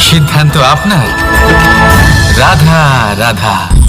সিদ্ধান্ত আপনার। রাধা রাধা।